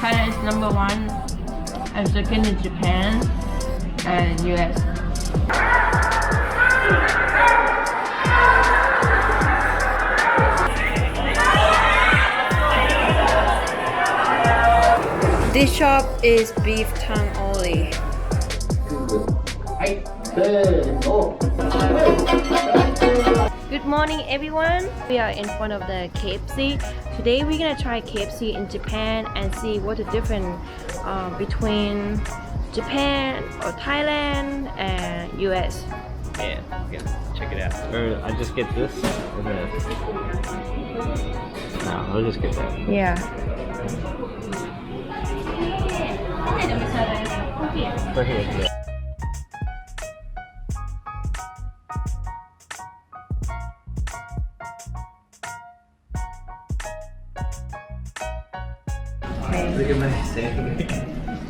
Thailand is number one, and second is Japan and US. This shop is beef tongue only. Good morning everyone. We are in front of the KFC. Today we're gonna try KFC in Japan and see what the difference uh, between Japan or Thailand and US. Yeah, yeah, check it out. Or I just get this and then. No, I'll just get that. Yeah. Right here. Yeah.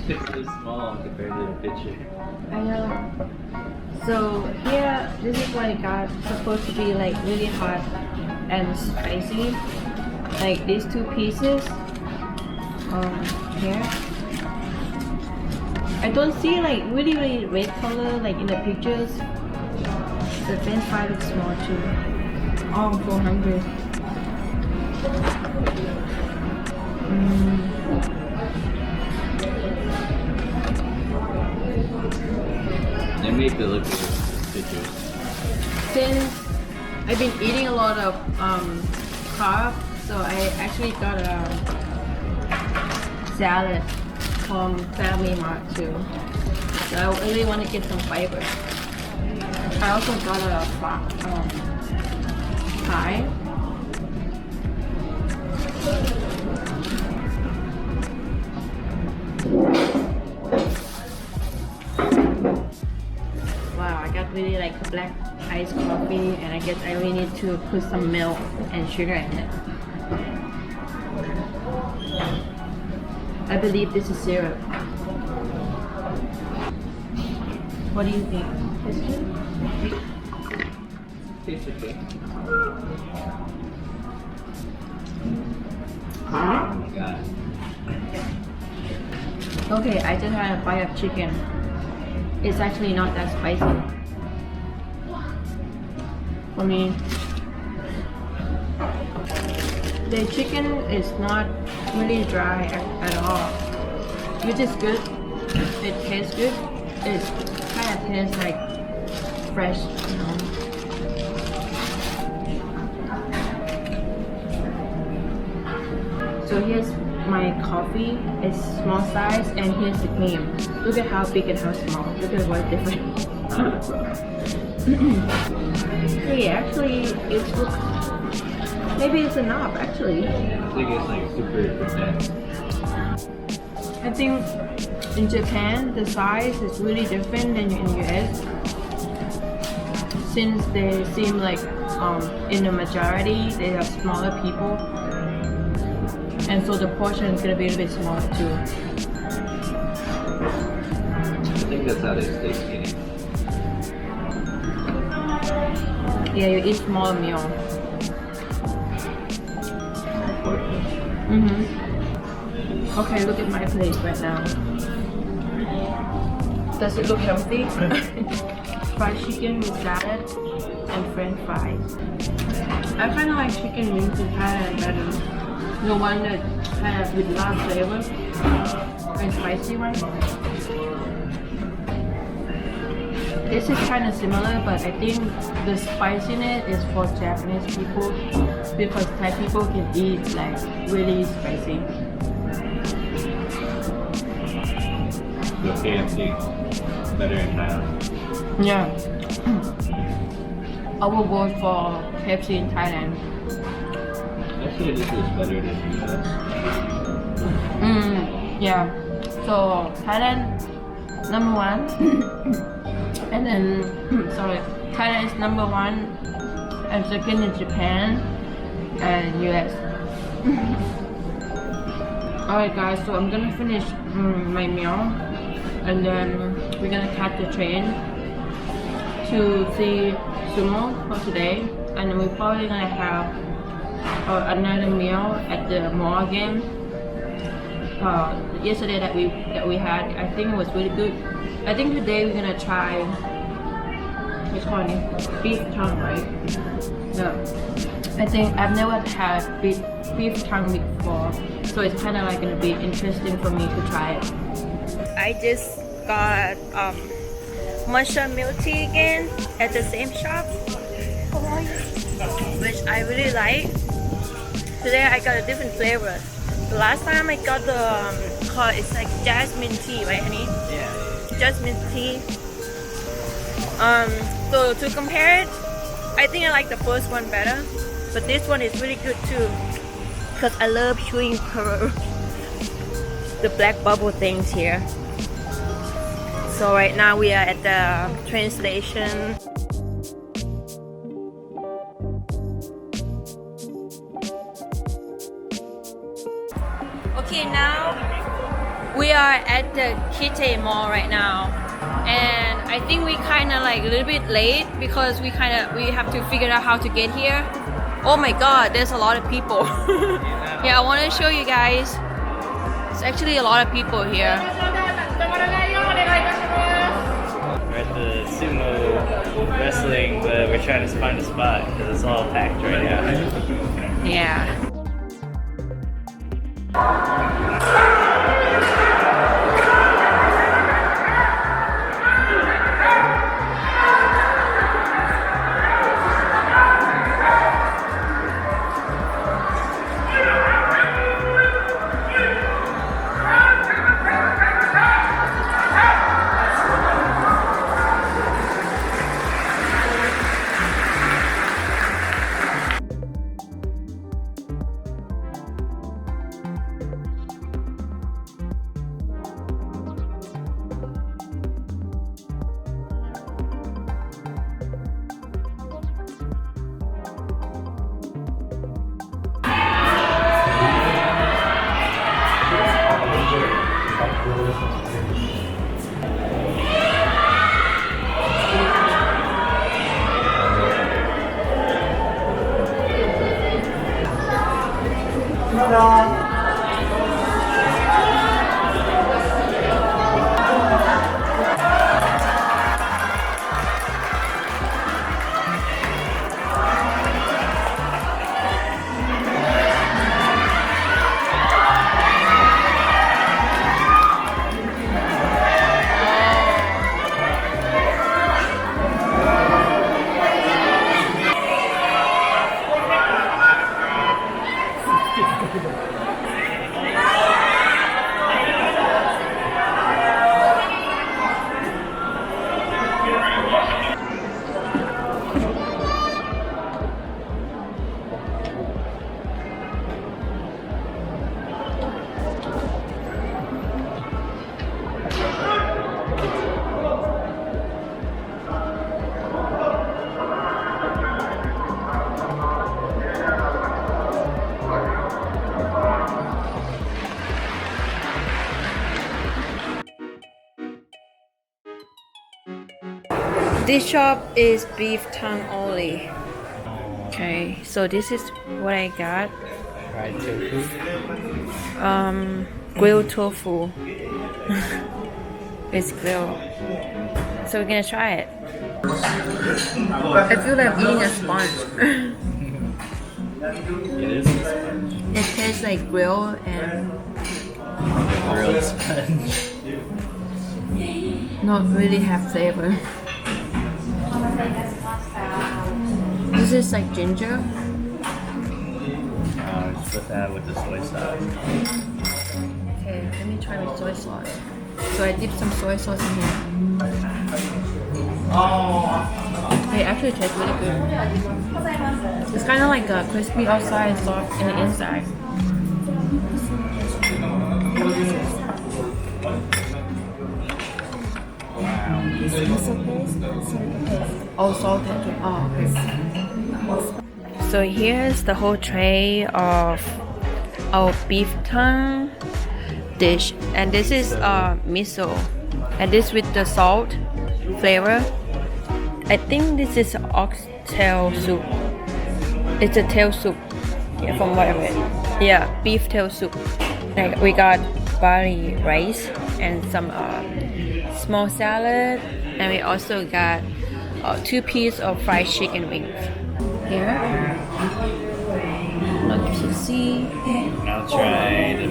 It's so small compared to the picture. I know. So here, this is what it got. Supposed to be like really hot and spicy. Like these two pieces. Um, here. I don't see like really really red color like in the pictures. The French fry looks small too. Oh, 400. Mm. Made the look since I've been eating a lot of um, carb, so I actually got a salad from Family Mart too. So I really want to get some fiber. I also got a um, pie. Really like black iced coffee and I guess I really need to put some milk and sugar in it. I believe this is syrup. What do you think? Okay. Oh my god. Okay, I just had a bite of chicken. It's actually not that spicy. For mean, the chicken is not really dry at, at all, which is good. It tastes good. It kind of tastes like fresh, you know. So here's my coffee. It's small size, and here's the cream. Look at how big and how small. Look at what different. hey, actually, it's maybe it's a knob. Actually, I think it's like super condensed. I think in Japan the size is really different than in US. Since they seem like um, in the majority they are smaller people, and so the portion is gonna be a little bit smaller too. I think that's how they stay skinny. Yeah, you eat small meal. Mm-hmm. Okay, look at my plate right now. Does it look healthy? Fried chicken with salad and french fries. I kind of like chicken wings in Thailand better. The one that kind of with of flavor and spicy one. This is kind of similar, but I think the spiciness is for Japanese people because Thai people can eat like really spicy. The KFC. Better in Thailand. Yeah. I will vote for KFC in Thailand. Actually, this is better than US. Mm, yeah. So Thailand number one, and sorry, Thailand is number one, and second is Japan, and US. Alright guys, so I'm gonna finish mm, my meal, and then we're gonna catch the train to see sumo for today, and then we're probably gonna have uh, another meal at the mall again uh, yesterday that we that we had. I think it was really good. I think today we're gonna try which one? Beef tongue, right? Yeah. I think I've never had beef beef tongue before, so it's kind of like gonna be interesting for me to try it. I just got um matcha milk tea again at the same shop, which I really like. Today I got a different flavor. The last time I got the um, called it's like jasmine tea, right, honey? Yeah. Jasmine tea. Um, so to compare it, I think I like the first one better, but this one is really good too, because I love chewing pearl, the black bubble things here. So right now we are at the train station. Okay, now we are at the Kite Mall right now, and I think we kind of like a little bit late because we kind of we have to figure out how to get here. Oh my God, there's a lot of people. yeah, I want to show you guys. It's actually a lot of people here. We're at the sumo wrestling, but we're trying to find a spot because it's all packed right now. Yeah. No. This shop is beef tongue only. Okay, so this is what I got. Fried tofu. Um, grilled tofu. it's grilled. So we're gonna try it. I feel like I'm eating a sponge. It is it tastes like grilled and Grilled sponge. not really have flavor. This like ginger. Uh, just put that with the soy sauce. Okay, let me try with soy sauce. So I dip some soy sauce in here. Oh. It actually tastes really good. It's kind of like a crispy outside and soft in the inside. Oh. Oh. So here's the whole tray of our beef tongue dish, and this is uh, miso, and this with the salt flavor. I think this is oxtail soup. It's a tail soup, yeah, from what I read. Yeah, beef tail soup. Like we got barley rice and some uh, small salad. And we also got uh, two pieces of fried chicken wings. Here. Look to see. I'll try the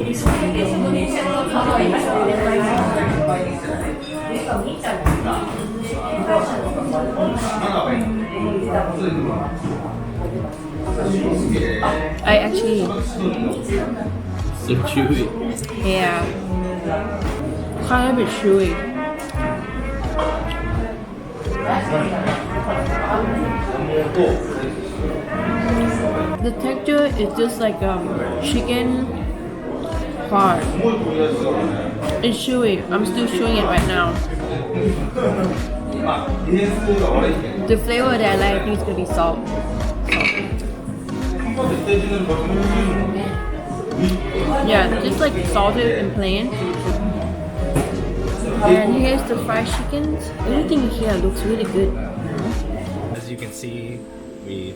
I actually, so chewy. yeah, kind of a chewy. The texture is just like um, chicken hard. It's chewy. I'm still chewing it right now. The flavor that I like, I think is gonna be salt. Yeah, just like salted and plain. And here's the fried chickens. Everything here looks really good. As you can see, we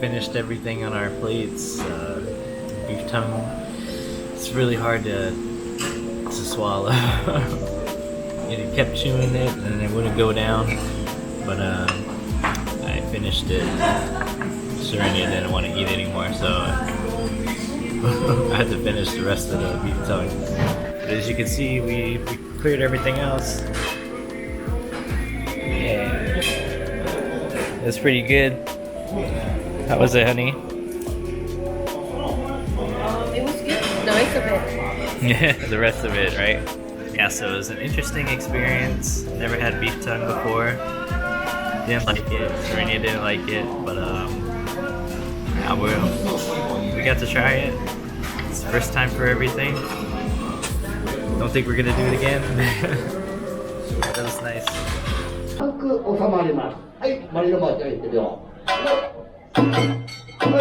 finished everything on our plates. Uh, beef tongue. It's really hard to to swallow. it kept chewing it and it wouldn't go down. But um, I finished it. Serenia didn't want to eat anymore, so I had to finish the rest of the beef tongue. But as you can see, we, we cleared everything else. Yeah. It's pretty good. How was it, honey? Um, it was good. The rest of it. Yeah, the rest of it, right? Yeah, so it was an interesting experience. Never had beef tongue before. Didn't like it. Serenia didn't like it, but um, yeah, we we got to try it. It's the first time for everything. Don't think we're gonna do it again. but that was nice. 深く収まります。はい、マリノマーちゃん行ってみよう。は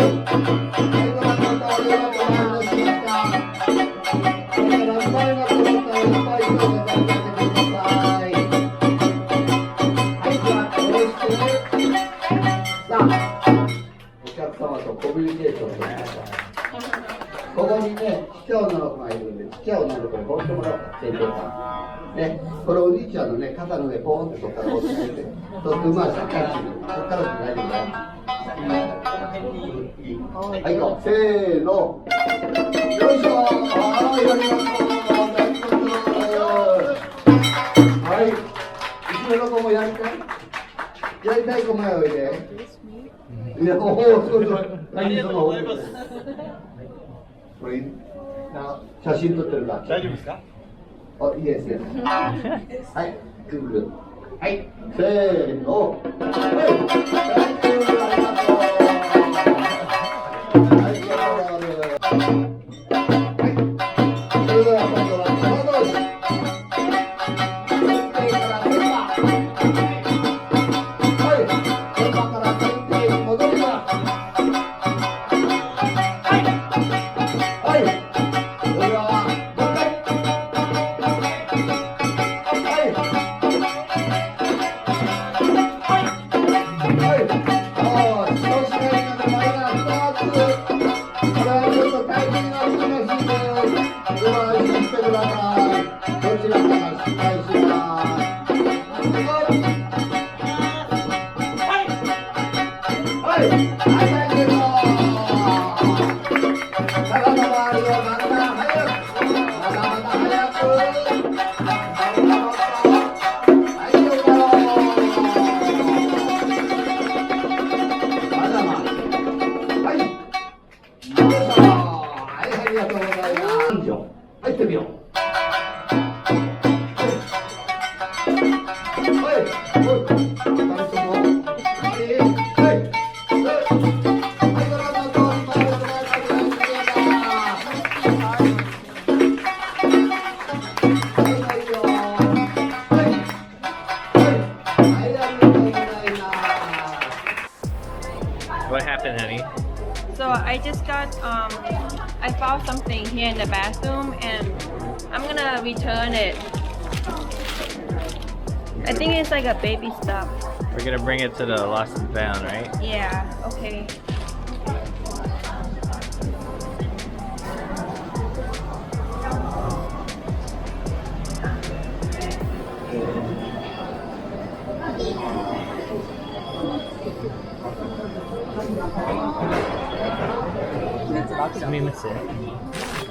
い。はい、 らおうか、先生さん。ね、これお兄ちゃんのね、肩の上、ポーンってそこから放ってて、そうするとうまいさっきからそこから大丈夫だよ。はい、行こう。せーの。よいしょはい、やりましたはい。後ろの子もやりたいやりたい子もおいで。いや、おお、すごいすごい。何そのこれいいな写真撮ってるから。大丈夫ですか？お、いいですよ。はい、くるくる。はい、せーの。はい、どちらかが失敗す。る没有。gotta return it. I think it's like a baby stuff. We're gonna bring it to the lost and found, right? Yeah, okay. Samir it.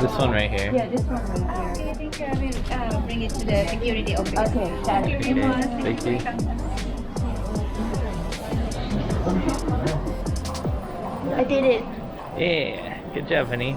This one right here. yeah, this one right here. I think I will uh, bring it to the security office. Okay, got it. Okay, thank you. I did it. Yeah, good job, honey.